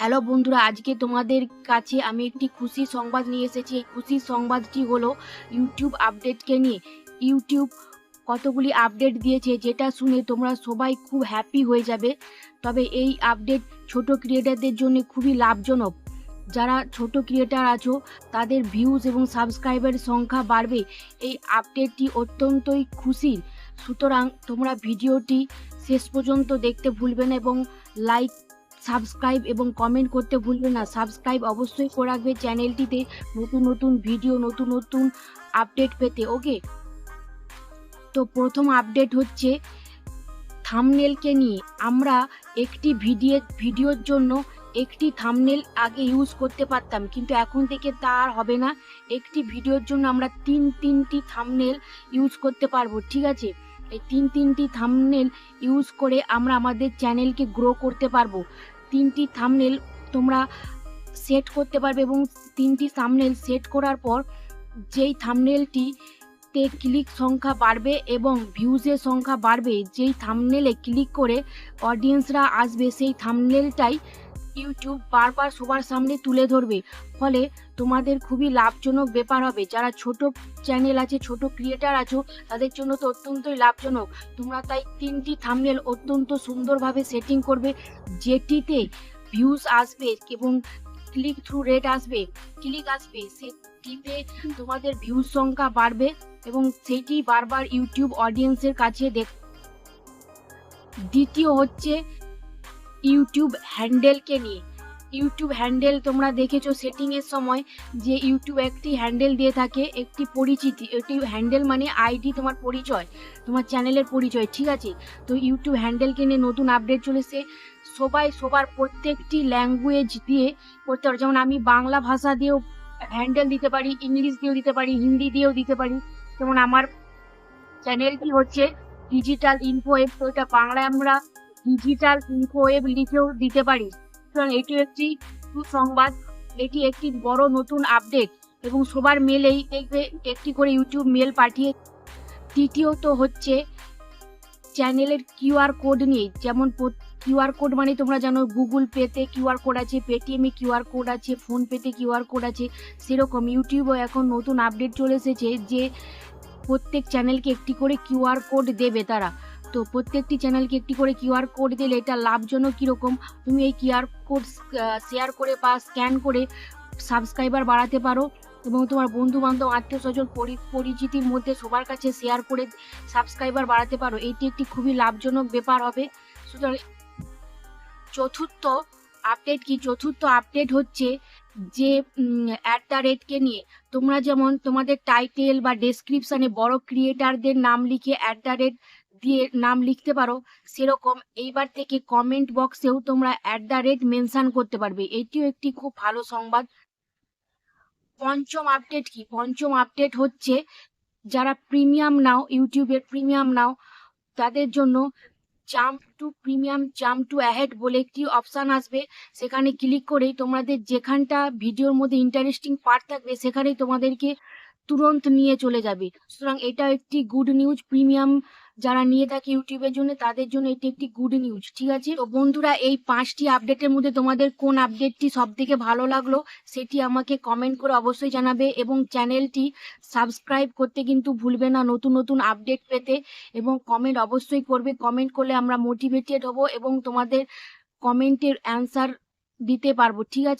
Hello বন্ধুরা, আজকে তোমাদের কাছে আমি একটি খুশি সংবাদ নিয়ে এসেছি। এই খুশির সংবাদটি হলো ইউটিউব আপডেটকে নিয়ে। ইউটিউব কতগুলি আপডেট দিয়েছে যেটা শুনে তোমরা সবাই খুব হ্যাপি হয়ে যাবে। তবে এই আপডেট ছোট ক্রিয়েটারদের জন্য খুবই লাভজনক। যারা ছোট ক্রিয়েটার আছো, তাদের ভিউজ এবং সাবস্ক্রাইবারের সংখ্যা বাড়বে। এই আপডেটটি অত্যন্তই খুশির। সুতরাং তোমরা ভিডিওটি শেষ পর্যন্ত দেখতে ভুলবে না এবং লাইক সাবস্ক্রাইব এবং কমেন্ট করতে ভুলবে না। সাবস্ক্রাইব অবশ্যই করে রাখবে চ্যানেলটিতে নতুন নতুন ভিডিও নতুন নতুন আপডেট পেতে ওকে তো প্রথম আপডেট হচ্ছে থামনেলকে নিয়ে। আমরা একটি ভিডিও ভিডিওর জন্য একটি থামনেল আগে ইউজ করতে পারতাম, কিন্তু এখন থেকে তা আর হবে না। একটি ভিডিওর জন্য আমরা তিন, তিনটি থামনেল ইউজ করতে পারব, ঠিক আছে? এই তিন, তিনটি থামনেল ইউজ করে আমরা আমাদের চ্যানেলকে গ্রো করতে পারব। তিনটি থামনেল তোমরা সেট করতে পারবে এবং তিনটি থামনেল সেট করার পর যেই থামনেলটি তে ক্লিক সংখ্যা বাড়বে এবং ভিউজের সংখ্যা বাড়বে, যেই থামনেলে ক্লিক করে অডিয়েন্সরা আসবে, সেই থামনেলটাই ইউটিউব বারবার সবার সামনে তুলে ধরবে। ফলে তোমাদের খুবই লাভজনক ব্যাপার হবে। যারা ছোট চ্যানেল আছে, ছোট ক্রিয়েটার আছো, তাদের জন্য তো অত্যন্তই লাভজনক। তোমরা তাই তিনটি থামনেল অত্যন্ত সুন্দরভাবে সেটিং করবে, যেটিতে ভিউজ আসবে এবং ক্লিক থ্রু রেট আসবে ক্লিক আসবে, সেটিতে তোমাদের ভিউজ সংখ্যা বাড়বে এবং সেটি বারবার ইউটিউব অডিয়েন্সের কাছে দেখ দ্বিতীয় হচ্ছে ইউটিউব হ্যান্ডেলকে নিয়ে। ইউটিউব হ্যান্ডেল তোমরা দেখেছ সেটিংয়ের সময় যে ইউটিউব একটি হ্যান্ডেল দিয়ে থাকে, একটি পরিচিতি, একটি হ্যান্ডেল মানে আইডি তোমার পরিচয়, তোমার চ্যানেলের পরিচয়, ঠিক আছে? তো ইউটিউব হ্যান্ডেলকে নিয়ে নতুন আপডেট চলেছে। সবাই, সবার প্রত্যেকটি ল্যাঙ্গুয়েজ দিয়ে করতে পারে। যেমন আমি বাংলা ভাষা দিয়েও হ্যান্ডেল দিতে পারি ইংলিশ দিয়েও দিতে পারি হিন্দি দিয়েও দিতে পারি। যেমন আমার চ্যানেলটি হচ্ছে ডিজিটাল ইনফো এপ তো এটা বাংলায় আমরা ডিজিটাল ইনফো এপ লিখেও দিতে পারি। সুতরাং এটি একটি সুসংবাদ, এটি একটি বড় নতুন আপডেট এবং সবার মেলেই দেখবে, একটি করে ইউটিউব মেল পাঠিয়ে। তৃতীয়ত হচ্ছে চ্যানেলের কিউআর কোড নিয়ে, যেমন কিউআর কোড মানে তোমরা জানো গুগল পেতে কিউআর কোড আছে পেটিএমে কিউআর কোড আছে ফোন পেতে কিউআর কোড আছে, সেরকম ইউটিউবও এখন নতুন আপডেট চলে এসেছে যে প্রত্যেক চ্যানেলকে একটি করে কিউআর কোড দেবে তারা। তো প্রত্যেকটি চ্যানেলকে একটি করে কিউআর কোড দিলে এটা লাভজনক কীরকম? তুমি এই কিউআর কোড শেয়ার করে বা স্ক্যান করে সাবস্ক্রাইবার বাড়াতে পারো এবং তোমার বন্ধু বান্ধব আত্মীয় স্বজন পরিচিতির মধ্যে সবার কাছে শেয়ার করে সাবস্ক্রাইবার বাড়াতে পারো। এটি একটি খুবই লাভজনক ব্যাপার হবে। সুতরাং চতুর্থ আপডেট কি? চতুর্থ আপডেট হচ্ছে যে অ্যাট দ্য রেটকে নিয়ে। তোমরা যেমন তোমাদের টাইটেল বা ডেসক্রিপশানে বড় ক্রিয়েটারদের নাম লিখে অ্যাট দ্য রেট দিয়ে নাম লিখতে পারো। সেরকম এইবার থেকে কমেন্ট বক্সেও তোমরা অ্যাট দ্য রেট মেনশন করতে পারবে। এটিও একটি খুব ভালো সংবাদ। পঞ্চম আপডেট কি? পঞ্চম আপডেট হচ্ছে, যারা প্রিমিয়াম নাও ইউটিউবের প্রিমিয়াম নাও, তাদের জন্য jump to premium jump to ahead বলে একটি অপশান আসবে। সেখানে ক্লিক করেই তোমাদের যেখানটা ভিডিওর মধ্যে ইন্টারেস্টিং পার্ট থাকবে, সেখানেই তোমাদেরকে তুরন্ত নিয়ে চলে যাবে। সুতরাং এটা একটি গুড নিউজ প্রিমিয়াম যারা নিয়ে থাকে ইউটিউবের জন্য, তাদের জন্য এটি একটি গুড নিউজ ঠিক আছে? তো বন্ধুরা, এই পাঁচটি আপডেটের মধ্যে তোমাদের কোন আপডেটটি সব থেকে ভালো লাগল, সেটি আমাকে কমেন্ট করে অবশ্যই জানাবে এবং চ্যানেলটি সাবস্ক্রাইব করতে কিন্তু ভুলবে না নতুন নতুন আপডেট পেতে এবং কমেন্ট অবশ্যই করবে। কমেন্ট করলে আমরা মোটিভেটেড হব এবং তোমাদের কমেন্টের অ্যান্সার দিতে পারব, ঠিক আছে?